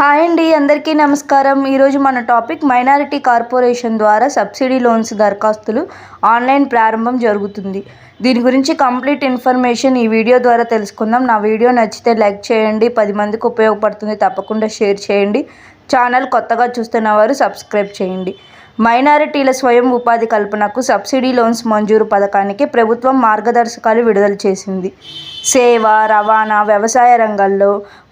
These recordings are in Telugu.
హాయ్ అండి అందరికీ నమస్కారం. ఈరోజు మన టాపిక్ మైనారిటీ కార్పొరేషన్ ద్వారా సబ్సిడీ లోన్స్ దరఖాస్తులు ఆన్లైన్ ప్రారంభం జరుగుతుంది. దీని గురించి కంప్లీట్ ఇన్ఫర్మేషన్ ఈ వీడియో ద్వారా తెలుసుకుందాం. నా వీడియో నచ్చితే లైక్ చేయండి పది మందికి ఉపయోగపడుతుంది తప్పకుండా షేర్ చేయండి. ఛానల్ కొత్తగా చూస్తున్న వారు సబ్స్క్రైబ్ చేయండి. మైనారిటీల స్వయం ఉపాధి కల్పనకు సబ్సిడీ లోన్స్ మంజూరు పథకానికి ప్రభుత్వం మార్గదర్శకాలు విడుదల చేసింది. సేవ రవాణా వ్యవసాయ రంగాల్లో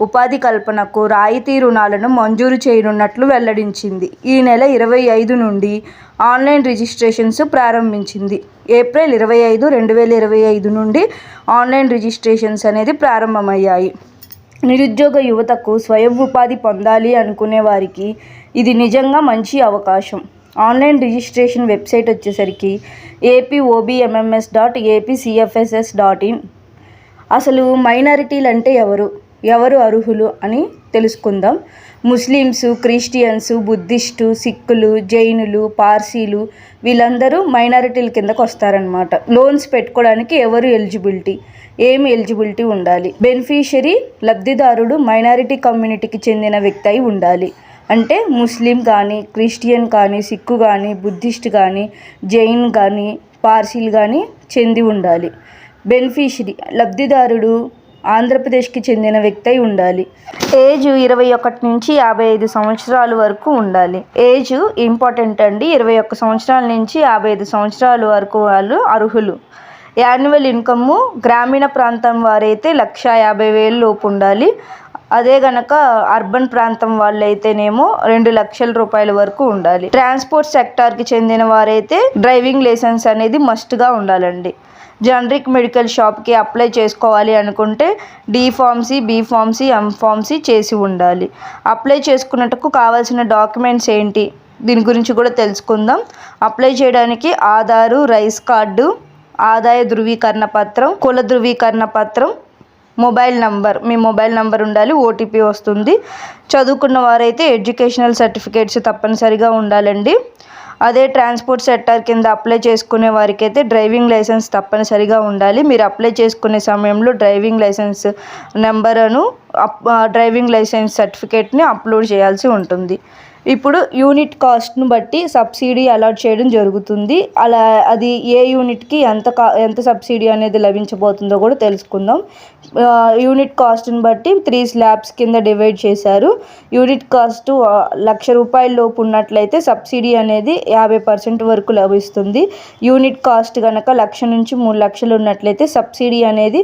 ఉపాధి కల్పనకు రాయితీ రుణాలను మంజూరు చేయనున్నట్లు వెల్లడించింది. ఈ నెల ఇరవై ఐదు నుండి ఆన్లైన్ రిజిస్ట్రేషన్స్ ప్రారంభించింది. ఏప్రిల్ ఇరవై ఐదు రెండు వేల ఇరవై ఐదు నుండి ఆన్లైన్ రిజిస్ట్రేషన్స్ అనేది ప్రారంభమయ్యాయి. నిరుద్యోగ యువతకు స్వయం ఉపాధి పొందాలి అనుకునే వారికి ఇది నిజంగా మంచి అవకాశం. ఆన్లైన్ రిజిస్ట్రేషన్ వెబ్సైట్ వచ్చేసరికి AP OBMMS dot AP CFSS dot in అసలు మైనారిటీలు అంటే ఎవరు? ఎవరు అర్హులు అని తెలుసుకుందాం. ముస్లిమ్స్ క్రిస్టియన్స్ బుద్ధిస్టు సిక్కులు జైనులు పార్సీలు వీళ్ళందరూ మైనారిటీల కిందకు వస్తారనమాట లోన్స్ పెట్టుకోవడానికి ఎవరు ఎలిజిబిలిటీ? ఏం ఎలిజిబిలిటీ ఉండాలి? బెనిఫిషరీ లబ్ధిదారుడు మైనారిటీ కమ్యూనిటీకి చెందిన వ్యక్తి అయి ఉండాలి. అంటే ముస్లిం కానీ క్రిస్టియన్ కానీ సిక్కు కానీ బుద్ధిస్ట్ కానీ జైన్ కానీ పార్సీలు కానీ చెంది ఉండాలి. బెనిఫిషరీ లబ్ధిదారుడు ఆంధ్రప్రదేశ్కి చెందిన వ్యక్తి అయి ఉండాలి. ఏజ్ ఇరవై ఒకటి నుంచి యాభై ఐదు సంవత్సరాల వరకు ఉండాలి. ఏజ్ ఇంపార్టెంట్ అండి. ఇరవై ఒక్క సంవత్సరాల నుంచి యాభై ఐదు సంవత్సరాల వరకు వాళ్ళు అర్హులు. యాన్యువల్ ఇన్కమ్ గ్రామీణ ప్రాంతం వారైతే లక్ష యాభై వేల లోపు ఉండాలి. అదే గనక అర్బన్ ప్రాంతం వాళ్ళైతేనేమో రెండు లక్షల రూపాయల వరకు ఉండాలి. ట్రాన్స్పోర్ట్ సెక్టార్కి చెందిన వారైతే డ్రైవింగ్ లైసెన్స్ అనేది మస్ట్గా ఉండాలండి. జనరిక్ మెడికల్ షాప్కి అప్లై చేసుకోవాలి అనుకుంటే D pharmacy B pharmacy M pharmacy చేసి ఉండాలి. అప్లై చేసుకున్నట్టుకు కావాల్సిన డాక్యుమెంట్స్ ఏంటి? దీని గురించి కూడా తెలుసుకుందాం. అప్లై చేయడానికి ఆధారు రైస్ కార్డు ఆదాయ ధృవీకరణ పత్రం కుల ధృవీకరణ పత్రం మొబైల్ నంబర్ మీ మొబైల్ నంబర్ ఉండాలి ఓటీపీ వస్తుంది. చదువుకున్న వారైతే ఎడ్యుకేషనల్ సర్టిఫికేట్స్ తప్పనిసరిగా ఉండాలండి. అదే ట్రాన్స్పోర్ట్ సెక్టర్ కింద అప్లై చేసుకునే వారికి అయితే డ్రైవింగ్ లైసెన్స్ తప్పనిసరిగా ఉండాలి. మీరు అప్లై చేసుకునే సమయంలో డ్రైవింగ్ లైసెన్స్ నెంబర్ను డ్రైవింగ్ లైసెన్స్ సర్టిఫికేట్ని అప్లోడ్ చేయాల్సి ఉంటుంది. ఇప్పుడు యూనిట్ కాస్ట్ను బట్టి సబ్సిడీ అలాట్ చేయడం జరుగుతుంది. అలా అది ఏ యూనిట్కి ఎంత కా ఎంత సబ్సిడీ అనేది లభించబోతుందో కూడా తెలుసుకుందాం. యూనిట్ కాస్ట్ని బట్టి త్రీ స్లాబ్స్ కింద డివైడ్ చేశారు. యూనిట్ కాస్ట్ లక్ష రూపాయల లోపు ఉన్నట్లయితే సబ్సిడీ అనేది యాభై పర్సెంట్ వరకు లభిస్తుంది. యూనిట్ కాస్ట్ కనుక లక్ష నుంచి మూడు లక్షలు ఉన్నట్లయితే సబ్సిడీ అనేది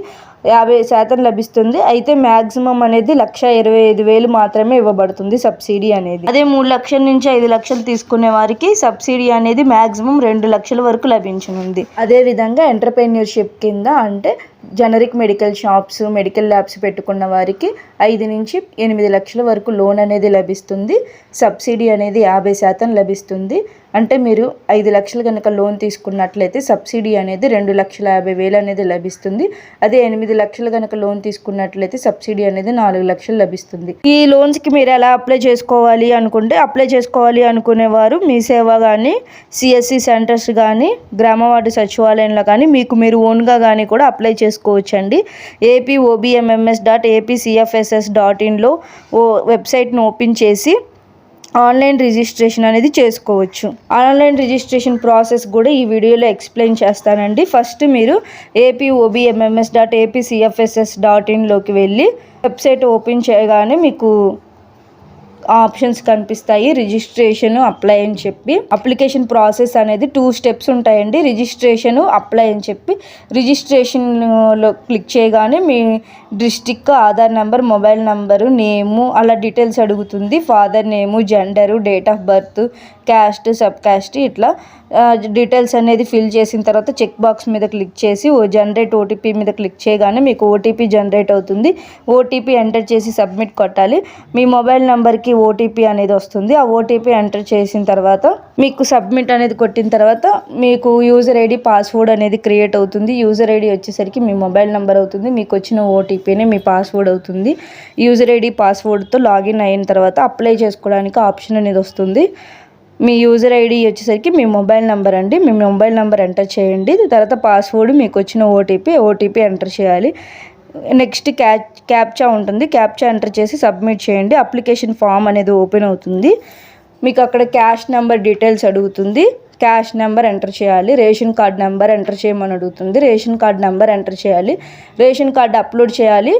యాభై శాతం లభిస్తుంది. అయితే మ్యాక్సిమం అనేది లక్ష ఇరవై ఐదు వేలు మాత్రమే ఇవ్వబడుతుంది సబ్సిడీ అనేది. అదే మూడు లక్షల నుంచి ఐదు లక్షలు తీసుకునే వారికి సబ్సిడీ అనేది మ్యాక్సిమం రెండు లక్షల వరకు లభించనుంది. అదే విధంగా ఎంటర్ప్రెన్యూర్షిప్ కింద అంటే generic medical shops medical labs పెట్టుకున్న వారికి ఐదు నుంచి ఎనిమిది లక్షల వరకు లోన్ అనేది లభిస్తుంది. సబ్సిడీ అనేది యాభై శాతం లభిస్తుంది. అంటే మీరు ఐదు లక్షలు కనుక లోన్ తీసుకున్నట్లయితే సబ్సిడీ అనేది రెండు లక్షల యాభై వేలు అనేది లభిస్తుంది. అదే ఎనిమిది లక్షలు కనుక లోన్ తీసుకున్నట్లయితే సబ్సిడీ అనేది నాలుగు లక్షలు లభిస్తుంది. ఈ లోన్స్కి మీరు ఎలా అప్లై చేసుకోవాలి అనుకుంటే అప్లై చేసుకోవాలి అనుకునేవారు మీ సేవ కానీ సిఎస్సి సెంటర్స్ కానీ గ్రామవార్డు సచివాలయంలో కానీ మీకు మీరు ఓన్గా కానీ కూడా అప్లై చేసుకోవచ్చండి. AP OBMMS dot APCFSS dot ఇన్లో ఓ వెబ్సైట్ను ఓపెన్ చేసి ఆన్లైన్ రిజిస్ట్రేషన్ అనేది చేసుకోవచ్చు. ఆన్లైన్ రిజిస్ట్రేషన్ ప్రాసెస్ కూడా ఈ వీడియోలో ఎక్స్ప్లెయిన్ చేస్తానండి. ఫస్ట్ మీరు AP OBMMS dot APCFSS dot ఇన్లోకి వెళ్ళి వెబ్సైట్ ఓపెన్ చేయగానే మీకు ఆప్షన్స్ కనిపిస్తాయి. రిజిస్ట్రేషన్ అప్లై అని చెప్పి. అప్లికేషన్ ప్రాసెస్ అనేది టూ స్టెప్స్ ఉంటాయండి. రిజిస్ట్రేషన్ అప్లై అని చెప్పి. రిజిస్ట్రేషన్లో క్లిక్ చేయగానే మీ district Aadhaar number mobile number name అలా డీటెయిల్స్ అడుగుతుంది. Father name gender date of birth caste sub caste ఇట్లా డీటెయిల్స్ అనేది ఫిల్ చేసిన తర్వాత చెక్ బాక్స్ మీద క్లిక్ చేసి ఓ జనరేట్ ఓటీపీ మీద క్లిక్ చేయగానే మీకు ఓటీపీ జనరేట్ అవుతుంది. ఓటీపీ ఎంటర్ చేసి సబ్మిట్ కొట్టాలి. మీ మొబైల్ నెంబర్కి ఓటీపీ అనేది వస్తుంది. ఆ ఓటీపీ ఎంటర్ చేసిన తర్వాత మీకు సబ్మిట్ అనేది కొట్టిన తర్వాత మీకు యూజర్ ఐడి పాస్వర్డ్ అనేది క్రియేట్ అవుతుంది. యూజర్ ఐడి వచ్చేసరికి మీ మొబైల్ నెంబర్ అవుతుంది. మీకు వచ్చిన ఓటీపీనే మీ పాస్వర్డ్ అవుతుంది. యూజర్ ఐడి పాస్వర్డ్తో లాగిన్ అయిన తర్వాత అప్లై చేసుకోవడానికి ఆప్షన్ అనేది వస్తుంది. మీ యూజర్ ఐడి వచ్చేసరికి మీ మొబైల్ నెంబర్ అండి. మీ మొబైల్ నెంబర్ ఎంటర్ చేయండి. తర్వాత పాస్వర్డ్ మీకు వచ్చిన ఓటీపీ ఓటీపీ ఎంటర్ చేయాలి. నెక్స్ట్ క్యా క్యాప్చా ఉంటుంది. క్యాప్చా ఎంటర్ చేసి సబ్మిట్ చేయండి. అప్లికేషన్ ఫామ్ అనేది ఓపెన్ అవుతుంది. మీకు అక్కడ క్యాష్ నెంబర్ డీటెయిల్స్ అడుగుతుంది. క్యాష్ నెంబర్ ఎంటర్ చేయాలి. రేషన్ కార్డ్ నెంబర్ ఎంటర్ చేయమని అడుగుతుంది. రేషన్ కార్డ్ నెంబర్ ఎంటర్ చేయాలి. రేషన్ కార్డ్ అప్లోడ్ చేయాలి.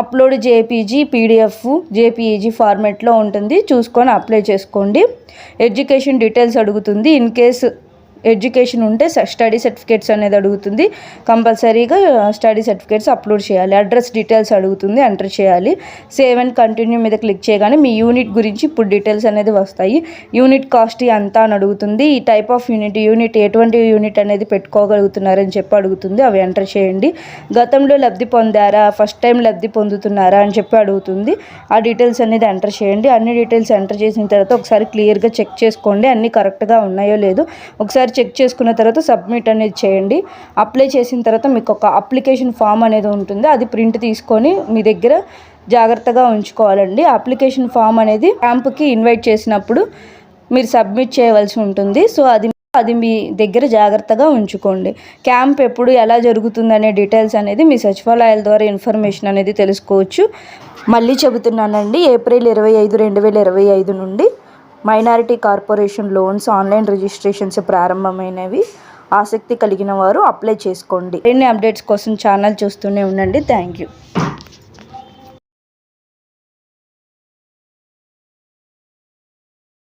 అప్లోడ్ జేపీజీ పీడిఎఫ్ జేపీఈజీ ఫార్మెట్లో ఉంటుంది. చూసుకొని అప్లై చేసుకోండి. ఎడ్యుకేషన్ డీటెయిల్స్ అడుగుతుంది. ఇన్ కేస్ ఎడ్యుకేషన్ ఉంటే స్టడీ సర్టిఫికేట్స్ అనేది అడుగుతుంది. కంపల్సరీగా స్టడీ సర్టిఫికేట్స్ అప్లోడ్ చేయాలి. అడ్రస్ డీటెయిల్స్ అడుగుతుంది ఎంటర్ చేయాలి. సేవ్ అండ్ కంటిన్యూ మీద క్లిక్ చేయగానే మీ యూనిట్ గురించి ఇప్పుడు డీటెయిల్స్ అనేది వస్తాయి. యూనిట్ కాస్ట్ ఎంత అని అడుగుతుంది. ఈ టైప్ ఆఫ్ యూనిట్ యూనిట్ ఎటువంటి యూనిట్ అనేది పెట్టుకోగలుగుతున్నారని చెప్పి అడుగుతుంది. అవి ఎంటర్ చేయండి. గతంలో లబ్ధి పొందారా? ఫస్ట్ టైం లబ్ధి పొందుతున్నారా అని చెప్పి అడుగుతుంది. ఆ డీటెయిల్స్ అనేది ఎంటర్ చేయండి. అన్ని డీటెయిల్స్ ఎంటర్ చేసిన తర్వాత ఒకసారి క్లియర్గా చెక్ చేసుకోండి. అన్నీ కరెక్ట్గా ఉన్నాయో లేదో. ఒకసారి చెక్ చేసుకున్న తర్వాత సబ్మిట్ అనేది చేయండి. అప్లై చేసిన తర్వాత మీకు ఒక అప్లికేషన్ ఫామ్ అనేది ఉంటుంది. అది ప్రింట్ తీసుకొని మీ దగ్గర జాగ్రత్తగా ఉంచుకోవాలండి. అప్లికేషన్ ఫామ్ అనేది క్యాంప్కి ఇన్వైట్ చేసినప్పుడు మీరు సబ్మిట్ చేయవలసి ఉంటుంది. సో అది అది మీ దగ్గర జాగ్రత్తగా ఉంచుకోండి. క్యాంప్ ఎప్పుడు ఎలా జరుగుతుందనే డీటెయిల్స్ అనేది మీ సచివాలయాల ద్వారా ఇన్ఫర్మేషన్ అనేది తెలుసుకోవచ్చు. మళ్ళీ చెబుతున్నానండి ఏప్రిల్ ఇరవై ఐదు రెండు వేల ఇరవై ఐదు నుండి minority corporation loans online registrations ప్రారంభమైనవి. ఆసక్తి కలిగిన వారు అప్లై చేసుకోండి. ఎన్ని అప్డేట్స్ కోసం ఛానల్ చూస్తూనే ఉండండి. Thank you